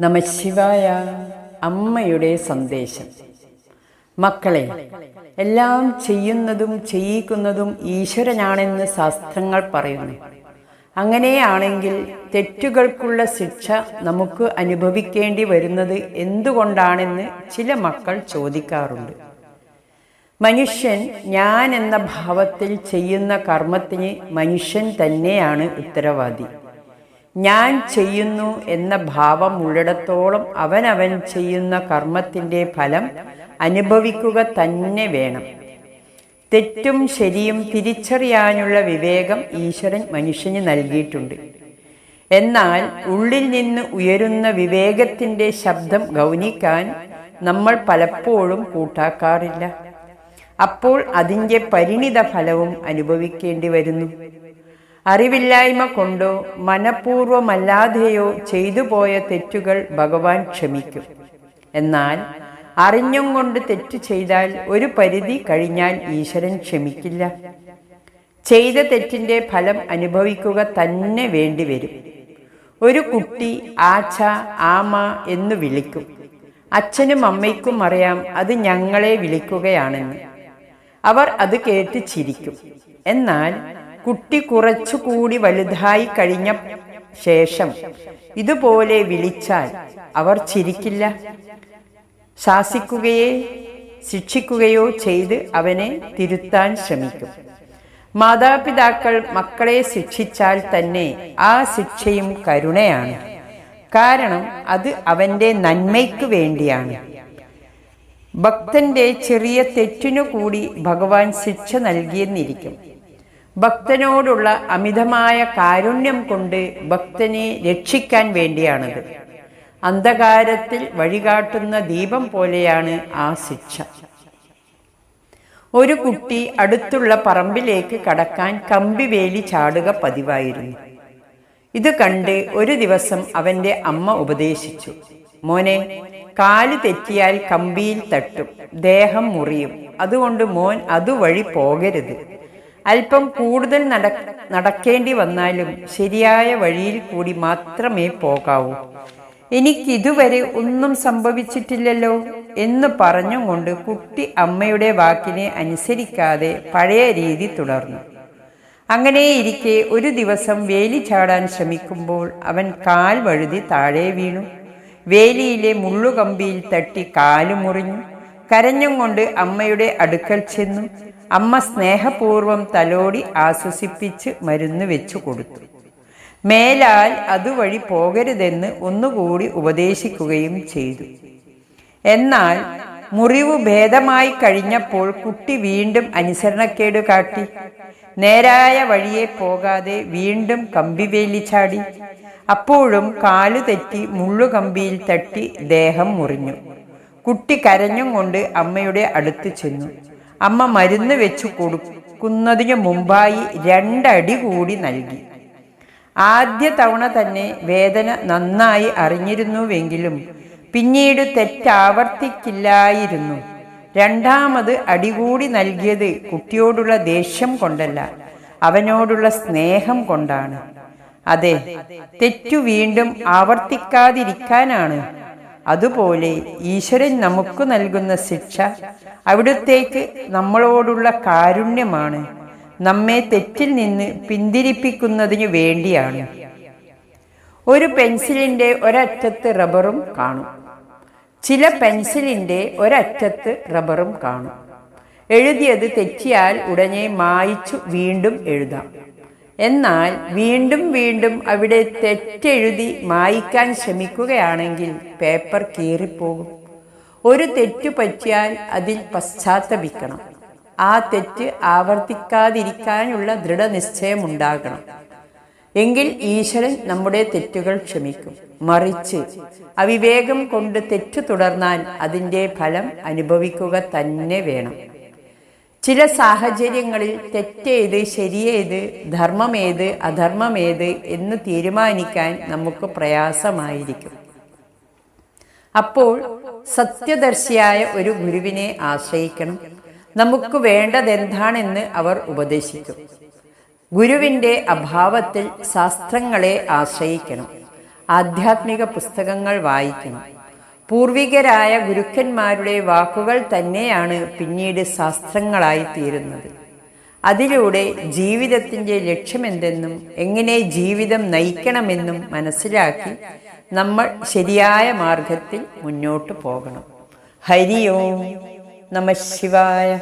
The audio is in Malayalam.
നമശിവായ അമ്മയുടെ സന്ദേശം. മക്കളെ എല്ലാം ചെയ്യുന്നതും ചെയ്യിക്കുന്നതും ഈശ്വരനാണെന്ന് ശാസ്ത്രങ്ങൾ പറയുന്നു. അങ്ങനെയാണെങ്കിൽ തെറ്റുകൾക്കുള്ള ശിക്ഷ നമുക്ക് അനുഭവിക്കേണ്ടി വരുന്നത് എന്തുകൊണ്ടാണെന്ന് ചില മക്കൾ ചോദിക്കാറുണ്ട്. മനുഷ്യൻ ഞാൻ എന്ന ഭാവത്തിൽ ചെയ്യുന്ന കർമ്മത്തിന് മനുഷ്യൻ തന്നെയാണ് ഉത്തരവാദി. ഞാൻ ചെയ്യുന്നു എന്ന ഭാവം ഉള്ളിടത്തോളം അവനവൻ ചെയ്യുന്ന കർമ്മത്തിന്റെ ഫലം അനുഭവിക്കുക തന്നെ വേണം. തെറ്റും ശരിയും തിരിച്ചറിയാനുള്ള വിവേകം ഈശ്വരൻ മനുഷ്യന് നൽകിയിട്ടുണ്ട്. എന്നാൽ ഉള്ളിൽ നിന്ന് ഉയരുന്ന വിവേകത്തിന്റെ ശബ്ദം ഗൗനിക്കാൻ നമ്മൾ പലപ്പോഴും കൂട്ടാക്കാറില്ല. അപ്പോൾ അതിന്റെ പരിണിത ഫലവും അനുഭവിക്കേണ്ടി വരുന്നു. അറിവില്ലായ്മ കൊണ്ടോ മനഃപൂർവമല്ലാതെയോ ചെയ്തു പോയ തെറ്റുകൾ ഭഗവാൻ ക്ഷമിക്കും. എന്നാൽ അറിഞ്ഞും കൊണ്ട് തെറ്റ് ചെയ്താൽ ഒരു പരിധി കഴിഞ്ഞാൽ ഈശ്വരൻ ക്ഷമിക്കില്ല. ചെയ്ത തെറ്റിന്റെ ഫലം അനുഭവിക്കുക തന്നെ വേണ്ടിവരും ഒരു കുട്ടി ആച്ച ആമ എന്ന് വിളിക്കും. അച്ഛനും അമ്മയ്ക്കും അറിയാം അത് ഞങ്ങളെ വിളിക്കുകയാണെന്ന്. അവർ അത് കേട്ട് ചിരിക്കും. എന്നാൽ കുട്ടി കുറച്ചുകൂടി വലുതായി കഴിഞ്ഞ ശേഷം ഇതുപോലെ വിളിച്ചാൽ അവർ ചിരിക്കില്ല. ശാസിക്കുകയോ ശിക്ഷിക്കുകയോ ചെയ്ത് അവനെ തിരുത്താൻ ശ്രമിക്കും. മാതാപിതാക്കൾ മക്കളെ ശിക്ഷിച്ചാൽ തന്നെ ആ ശിക്ഷയും കരുണയാണ്. കാരണം അത് അവന്റെ നന്മയ്ക്ക് വേണ്ടിയാണ്. ഭക്തന്റെ ചെറിയ തെറ്റിനു കൂടി ഭഗവാൻ ശിക്ഷ നൽകിയെന്നിരിക്കും. ഭക്തനോടുള്ള അമിതമായ കാരുണ്യം കൊണ്ട് ഭക്തനെ രക്ഷിക്കാൻ വേണ്ടിയാണത്. അന്ധകാരത്തിൽ വഴികാട്ടുന്ന ദീപം പോലെയാണ് ആ ശിക്ഷ. ഒരു കുട്ടി അടുത്തുള്ള പറമ്പിലേക്ക് കടക്കാൻ കമ്പിവേലി ചാടുക പതിവായിരുന്നു. ഇത് കണ്ട് ഒരു ദിവസം അവന്റെ അമ്മ ഉപദേശിച്ചു. മോനെ കാൽ തെറ്റിയാൽ കമ്പിയിൽ തട്ടും ദേഹം മുറിയും. അതുകൊണ്ട് മോൻ അതുവഴി പോകരുത്. അല്പം കൂടുതൽ നട നടക്കേണ്ടി വന്നാലും ശരിയായ വഴിയിൽ കൂടി മാത്രമേ പോകാവൂ. എനിക്കിതുവരെ ഒന്നും സംഭവിച്ചിട്ടില്ലല്ലോ എന്ന് പറഞ്ഞുകൊണ്ട് കുട്ടി അമ്മയുടെ വാക്കിനെ അനുസരിക്കാതെ പഴയ രീതി തുടർന്നു. അങ്ങനെയിരിക്കെ ഒരു ദിവസം വേലി ചാടാൻ ശ്രമിക്കുമ്പോൾ അവൻ കാൽ വഴുതി താഴെ വീണു. വേലിയിലെ മുള്ളുകമ്പിയിൽ തട്ടി കാലു മുറിഞ്ഞു കരഞ്ഞും കൊണ്ട് അമ്മയുടെ അടുക്കൽ ചെന്നു. അമ്മ സ്നേഹപൂർവം തലോടി ആശ്വസിപ്പിച്ച് മരുന്ന് വെച്ചു കൊടുത്തു. മേലാൽ അതുവഴി പോകരുതെന്ന് ഒന്നുകൂടി ഉപദേശിക്കുകയും ചെയ്തു. എന്നാൽ മുറിവ് ഭേദമായി കഴിഞ്ഞപ്പോൾ കുട്ടി വീണ്ടും അനുസരണക്കേട് കാട്ടി. നേരായ വഴിയെ പോകാതെ വീണ്ടും കമ്പിവേലി ചാടി. അപ്പോഴും കാലു തെറ്റി മുള്ളുകമ്പിയിൽ തട്ടി ദേഹം മുറിഞ്ഞു. കുട്ടി കരഞ്ഞും കൊണ്ട് അമ്മയുടെ അടുത്ത് ചെന്നു. അമ്മ മരുന്ന് വെച്ചു കൊടുക്കുന്നതിനു മുമ്പായി രണ്ടടി കൂടി നൽകി. ആദ്യ തവണ തന്നെ വേദന നന്നായി അറിഞ്ഞിരുന്നുവെങ്കിലും പിന്നീട് തെറ്റാവർത്തിക്കില്ലായിരുന്നു. രണ്ടാമത് അടികൂടി നൽകിയത് കുട്ടിയോടുള്ള ദേഷ്യം കൊണ്ടല്ല അവനോടുള്ള സ്നേഹം കൊണ്ടാണ്. അതെ തെറ്റു വീണ്ടും ആവർത്തിക്കാതിരിക്കാനാണ് അതുപോലെ ഈശ്വരൻ നമുക്ക് നൽകുന്ന ശിക്ഷ അവിടുത്തേക്ക് നമ്മളോടുള്ള കാരുണ്യമാണ്. നമ്മെ തെറ്റിൽ നിന്ന് പിന്തിരിപ്പിക്കുന്നതിനു വേണ്ടിയാണ്. ഒരു പെൻസിലിന്റെ ഒരറ്റത്ത് റബ്ബറും കാണും. ചില പെൻസിലിന്റെ ഒരറ്റത്ത് റബ്ബറും കാണും. എഴുതിയത് തെറ്റിയാൽ ഉടനെ മായിച്ചു വീണ്ടും എഴുതാം. എന്നാൽ വീണ്ടും വീണ്ടും അവിടെ തെറ്റെഴുതി മായ്ക്കാൻ ശ്രമിക്കുകയാണെങ്കിൽ പേപ്പർ കീറിപ്പോകും. ഒരു തെറ്റു പറ്റിയാൽ അതിൽ പശ്ചാത്തപിക്കണം. ആ തെറ്റ് ആവർത്തിക്കാതിരിക്കാനുള്ള ദൃഢനിശ്ചയമുണ്ടാകണം. എങ്കിൽ ഈശ്വരൻ നമ്മുടെ തെറ്റുകൾ ക്ഷമിക്കും. മറിച്ച് അവിവേകം കൊണ്ട് തെറ്റു തുടർന്നാൽ അതിന്റെ ഫലം അനുഭവിക്കുക തന്നെ വേണം. ചില സാഹചര്യങ്ങളിൽ തെറ്റേത് ശരിയേത് ധർമ്മമേത് അധർമ്മമേത് എന്ന് തീരുമാനിക്കാൻ നമുക്ക് പ്രയാസമായിരിക്കും. അപ്പോൾ സത്യദർശിയായ ഒരു ഗുരുവിനെ ആശ്രയിക്കണം. നമുക്ക് വേണ്ടതെന്താണെന്ന് അവർ ഉപദേശിക്കും. ഗുരുവിന്റെ അഭാവത്തിൽ ശാസ്ത്രങ്ങളെ ആശ്രയിക്കണം. ആധ്യാത്മിക പുസ്തകങ്ങൾ വായിക്കണം. പൂർവികരായ ഗുരുക്കന്മാരുടെ വാക്കുകൾ തന്നെയാണ് പിന്നീട് ശാസ്ത്രങ്ങളായി തീരുന്നത്. അതിലൂടെ ജീവിതത്തിന്റെ ലക്ഷ്യമെന്തെന്നും എങ്ങനെ ജീവിതം നയിക്കണമെന്നും മനസ്സിലാക്കി നമ്മൾ ശരിയായ മാർഗത്തിൽ മുന്നോട്ട് പോകണം. ഹരി ഓം നമ ശിവായ.